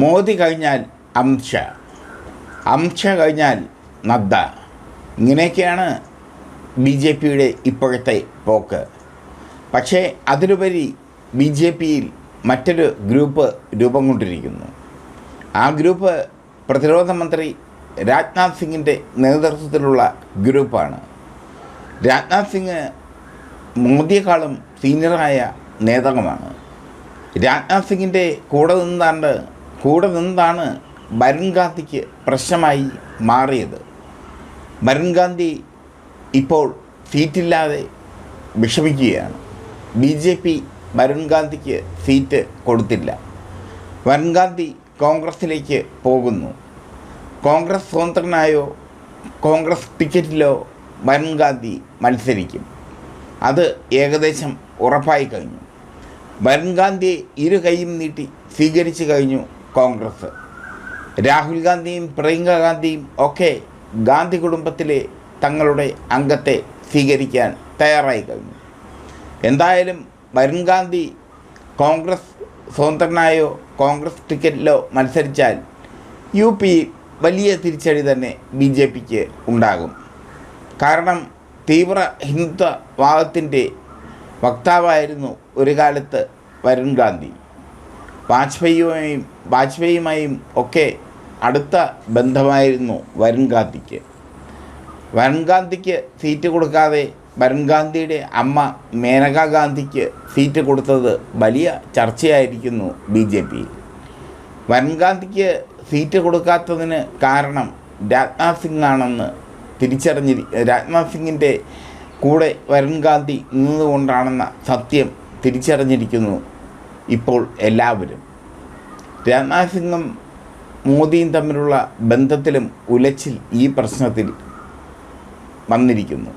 മോദി കഴിഞ്ഞാൽ അംഷ അംഷ കഴിഞ്ഞാൽ നദ്ദ. ഇങ്ങനെയൊക്കെയാണ് ബി ജെ പിയുടെ ഇപ്പോഴത്തെ പോക്ക്. പക്ഷേ അതിലുപരി ബി ജെ പിയിൽ മറ്റൊരു ഗ്രൂപ്പ് രൂപം കൊണ്ടിരിക്കുന്നു. ആ ഗ്രൂപ്പ് പ്രതിരോധ മന്ത്രി രാജ്നാഥ് സിംഗിന്റെ നേതൃത്വത്തിലുള്ള ഗ്രൂപ്പാണ്. രാജ്നാഥ് സിംഗ് മോദിയെക്കാളും സീനിയറായ നേതാവാണ് രാജ്നാഥ് സിംഗിന്റെ കൂടെ നിന്നാണ്ട് കൂടെ നിന്നാണ് ബരുൺഗാന്ധിക്ക് പ്രശ്നമായി മാറിയത്. വരുൺ ഗാന്ധി ഇപ്പോൾ സീറ്റില്ലാതെ വിഷമിക്കുകയാണ്. ബി ജെ പി വരുൺഗാന്ധിക്ക് സീറ്റ് കൊടുത്തില്ല. വരുൺ ഗാന്ധി കോൺഗ്രസ്സിലേക്ക് പോകുന്നു. കോൺഗ്രസ് സ്വതന്ത്രനായോ കോൺഗ്രസ് ടിക്കറ്റിലോ വരുൺഗാന്ധി മത്സരിക്കും. അത് ഏകദേശം ഉറപ്പായി കഴിഞ്ഞു. വരുൺ ഗാന്ധിയെ ഇരു കൈയും നീട്ടി സ്വീകരിച്ചു കഴിഞ്ഞു കോൺഗ്രസ്. രാഹുൽ ഗാന്ധിയും പ്രിയങ്ക ഗാന്ധിയും ഒക്കെ ഗാന്ധി കുടുംബത്തിലെ തങ്ങളുടെ അംഗത്തെ സ്വീകരിക്കാൻ തയ്യാറായി കഴിഞ്ഞു. എന്തായാലും വരുൺ ഗാന്ധി കോൺഗ്രസ് സ്വതന്ത്രനായോ കോൺഗ്രസ് ടിക്കറ്റിലോ മത്സരിച്ചാൽ യു പി വലിയ തിരിച്ചടി തന്നെ ബി ജെ പിക്ക് ഉണ്ടാകും. കാരണം തീവ്ര ഹിന്ദുത്വവാദത്തിന്റെ വക്താവായിരുന്നു ഒരു കാലത്ത് വരുൺ ഗാന്ധി. വാജ്പേയിയുമായും വാജ്പേയിയുമായും ഒക്കെ അടുത്ത ബന്ധമായിരുന്നു വരുൺ ഗാന്ധിക്ക് വരുൺ ഗാന്ധിക്ക് സീറ്റ് കൊടുക്കാതെ വരുൺ ഗാന്ധിയുടെ അമ്മ മേനകാ ഗാന്ധിക്ക് സീറ്റ് കൊടുത്തത് വലിയ ചർച്ചയായിരിക്കുന്നു ബി ജെ പി വരുൺ ഗാന്ധിക്ക് സീറ്റ് കൊടുക്കാത്തതിന് കാരണം രാജ്നാഥ് സിംഗ് ആണെന്ന് തിരിച്ചറിഞ്ഞി രാജ്നാഥ് സിംഗിന്റെ കൂടെ വരുൺ ഗാന്ധി നിന്നുകൊണ്ടാണെന്ന സത്യം തിരിച്ചറിഞ്ഞിരിക്കുന്നു ഇപ്പോൾ എല്ലാവരും. രാജ്നാഥ് സിംഗും മോദിയും തമ്മിലുള്ള ബന്ധത്തിലും ഉലച്ചിൽ ഈ പ്രശ്നത്തിൽ വന്നിരിക്കുന്നു.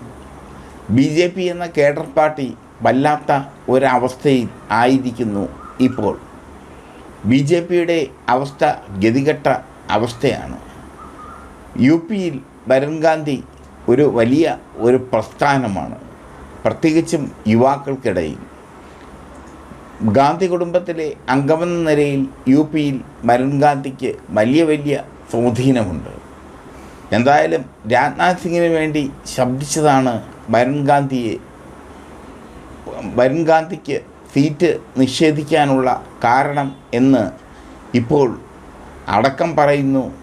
ബി ജെ പി എന്ന കേഡർ പാർട്ടി വല്ലാത്ത ഒരവസ്ഥയിൽ ആയിരിക്കുന്നു ഇപ്പോൾ. ബി ജെ പിയുടെ അവസ്ഥ ഗതികെട്ട അവസ്ഥയാണ്. യു പിയിൽ വരുൺ ഗാന്ധി ഒരു വലിയ ഒരു പ്രസ്ഥാനമാണ്. പ്രത്യേകിച്ചും യുവാക്കൾക്കിടയിൽ. ഗാന്ധി കുടുംബത്തിലെ അംഗമെന്ന നിലയിൽ യു പിയിൽ മരൻ ഗാന്ധിക്ക് വലിയ വലിയ സ്വാധീനമുണ്ട്. എന്തായാലും രാജ്നാഥ് സിംഗിന് വേണ്ടി ശബ്ദിച്ചതാണ് മരൻ ഗാന്ധിയെ. മരൻ ഗാന്ധിക്ക് സീറ്റ് നിഷേധിക്കാനുള്ള കാരണം എന്ന് ഇപ്പോൾ അടക്കം പറയുന്നു.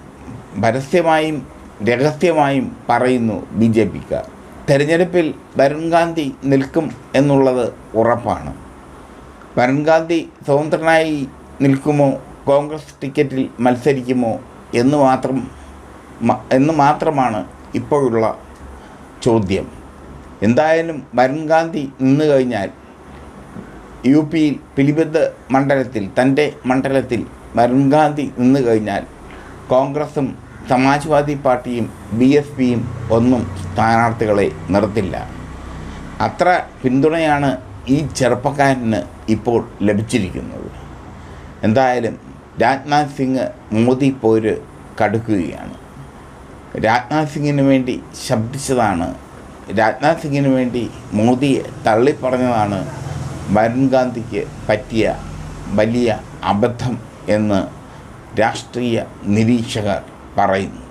പരസ്യമായും രഹസ്യമായും പറയുന്നു ബി ജെ പിക്കാർ. തെരഞ്ഞെടുപ്പിൽ വരുൺ ഗാന്ധി നിൽക്കും എന്നുള്ളത് ഉറപ്പാണ്. വരുൺ ഗാന്ധി സ്വതന്ത്രനായി നിൽക്കുമോ? കോൺഗ്രസ് ടിക്കറ്റിൽ മത്സരിക്കുമോ? എന്ന് മാത്രം എന്ന് മാത്രമാണ് ഇപ്പോഴുള്ള ചോദ്യം. എന്തായാലും വരുൺ ഗാന്ധി നിന്ന് കഴിഞ്ഞാൽ യു പിയിൽ പിലിബദ് മണ്ഡലത്തിൽ തന്റെ മണ്ഡലത്തിൽ വരുൺ ഗാന്ധി നിന്ന് കഴിഞ്ഞാൽ കോൺഗ്രസും സമാജ്വാദി പാർട്ടിയും ബി എസ് പിയും ഒന്നും സ്ഥാനാർത്ഥികളെ നിർത്തില്ല. അത്ര പിന്തുണയാണ് ഈ ചെറുപ്പക്കാരന് ഇപ്പോൾ ലഭിച്ചിരിക്കുന്നത്. എന്തായാലും രാജ്നാഥ് സിംഗ് മോദി പോര് കടുക്കുകയാണ്. രാജ്നാഥ് സിംഗിന് വേണ്ടി ശബ്ദിച്ചതാണ്. രാജ്നാഥ് സിംഗിന് വേണ്ടി മോദിയെ തള്ളിപ്പറഞ്ഞതാണ് വരുൺ ഗാന്ധിക്ക് പറ്റിയ വലിയ അബദ്ധം എന്ന് രാഷ്ട്രീയ നിരീക്ഷകർ പറയുന്നു.